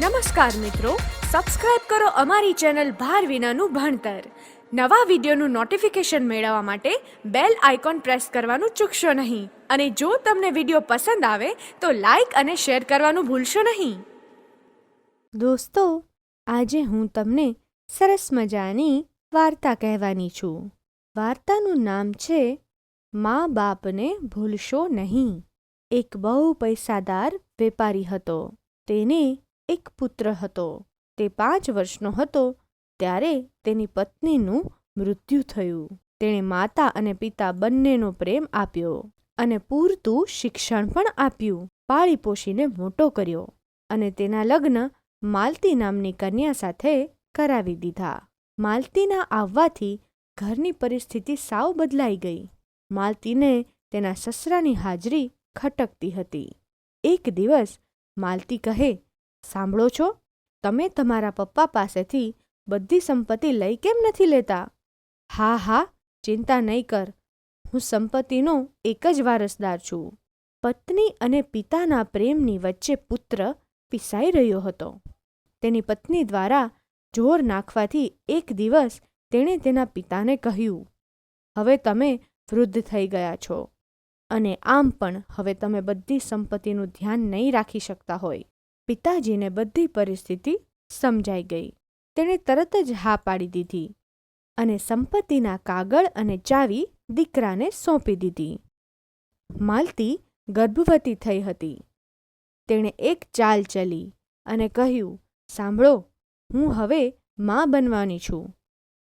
નમસ્કાર મિત્રો સબસ્ક્રાઇબ કરો અમારી ચેનલ ભાર વિનાનું ભણતર. નવા વિડીયોનું નોટિફિકેશન મેળવવા માટે બેલ આઇકોન પ્રેસ કરવાનું ચૂકશો નહીં. અને જો તમને વીડિયો પસંદ આવે, તો લાઈક અને શેર કરવાનું ભૂલશો નહીં. દોસ્તો, આજે હું તમને સરસ મજાની વાર્તા કહેવાની છું. વાર્તાનું નામ છે, મા બાપને ભૂલશો નહીં. એક બહુ પૈસાદાર વેપારી હતો. તેને એક પુત્ર હતો. તે પાંચ વર્ષનો હતો. ત્યારે તેની પત્નીનું મૃત્યુ થયું. તેણે માતા અને પિતા બંનેનો પ્રેમ આપ્યો અને પૂરતું શિક્ષણ પણ આપ્યું. પાળી પોષીને મોટો કર્યો અને તેના લગ્ન માલતી નામની કન્યા સાથે કરાવી દીધા. માલતીના આવવાથી ઘરની પરિસ્થિતિ સાવ બદલાઈ ગઈ. માલતીને તેના સસરાની હાજરી ખટકતી હતી. એક દિવસ માલતી કહે સાંભળો છો? તમે તમારા પપ્પા પાસેથી બધી સંપત્તિ લઈ કેમ નથી લેતા? હા હા, ચિંતા નહીં કર. હું સંપત્તિનો એક જ વારસદાર છું. પત્ની અને પિતાના પ્રેમની વચ્ચે પુત્ર પીસાઈ રહ્યો હતો. તેની પત્ની દ્વારા જોર નાખવાથી એક દિવસ તેણે તેના પિતાને કહ્યું, હવે તમે વૃદ્ધ થઈ ગયા છો. અને આમ પણ હવે તમે બધી સંપત્તિનું ધ્યાન નહીં રાખી શકતા હોય. પિતાજીને બધી પરિસ્થિતિ સમજાઈ ગઈ. તેણે તરત જ હા પાડી દીધી અને સંપત્તિના કાગળ અને ચાવી દીકરાને સોંપી દીધી. માલતી ગર્ભવતી થઈ હતી. તેણે એક ચાલ ચલી અને કહ્યું, સાંભળો, હું હવે માં બનવાની છું.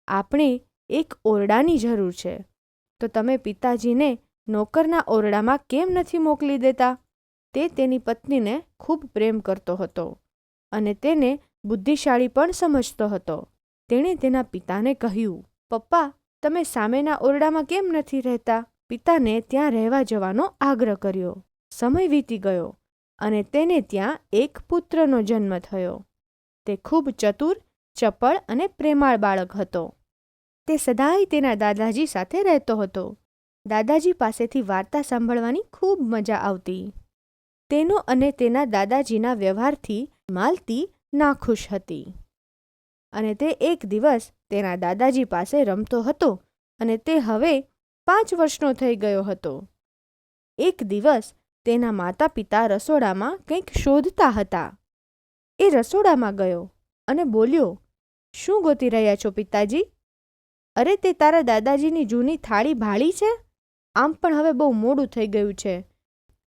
આપણે એક ઓરડાની જરૂર છે. તો તમે પિતાજીને નોકરના ઓરડામાં કેમ નથી મોકલી દેતા? તે તેની પત્નીને ખૂબ પ્રેમ કરતો હતો અને તેને બુદ્ધિશાળી પણ સમજતો હતો. તેણે તેના પિતાને કહ્યું, પપ્પા, તમે સામેના ઓરડામાં કેમ નથી રહેતા? પિતાને ત્યાં રહેવા જવાનો આગ્રહ કર્યો. સમય વીતી ગયો અને તેને ત્યાં એક પુત્રનો જન્મ થયો. તે ખૂબ ચતુર, ચપળ અને પ્રેમાળ બાળક હતો. તે સદાય તેના દાદાજી સાથે રહેતો હતો. દાદાજી પાસેથી વાર્તા સાંભળવાની ખૂબ મજા આવતી. તેનો અને તેના દાદાજીના વ્યવહારથી માલતી નાખુશ હતી. અને તે એક દિવસ તેના દાદાજી પાસે રમતો હતો અને તે હવે પાંચ વર્ષનો થઈ ગયો હતો. એક દિવસ તેના માતા પિતા રસોડામાં કંઈક શોધતા હતા. એ રસોડામાં ગયો અને બોલ્યો, શું ગોતી રહ્યા છો પિતાજી? અરે તે તારા દાદાજીની જૂની થાળી ભાળી છે? આમ પણ હવે બહુ મોડું થઈ ગયું છે.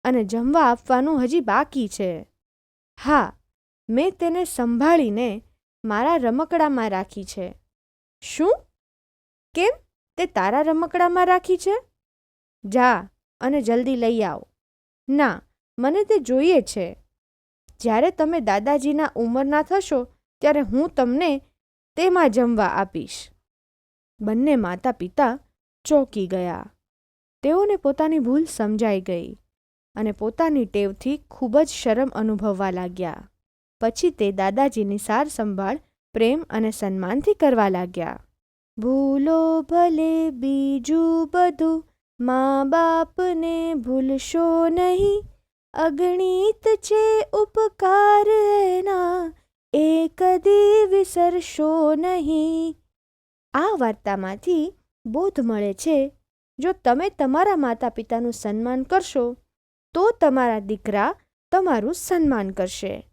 અને જમવા આપવાનું હજી બાકી છે. હા, મેં તેને સંભાળીને મારા રમકડામાં રાખી છે. શું? કેમ? તે તારા રમકડામાં રાખી છે? જા અને જલ્દી લઈ આવ. ના, મને તે જોઈએ છે. જ્યારે તમે દાદાજીના ઉંમરના થશો, ત્યારે હું તમને તેમાં જમવા આપીશ. બંને માતા પિતા ચોંકી ગયા. તેઓને પોતાની ભૂલ સમજાઈ ગઈ. અને પોતાની ટેવથી ખૂબ જ શરમ અનુભવવા લાગ્યા. પછી તે દાદાજીની સાર સંભાળ, પ્રેમ અને સન્માનથી કરવા લાગ્યા. ભૂલો ભલે બીજું બધું મા બાપને ભૂલશો નહીં. અગણિત છે ઉપકાર એના એ કદી વિસરશો નહીં. આ વાર્તામાંથી બોધ મળે છે, જો તમે તમારા માતા પિતાનું સન્માન કરશો તો તમારા દીકરા તમારું સન્માન કરશે.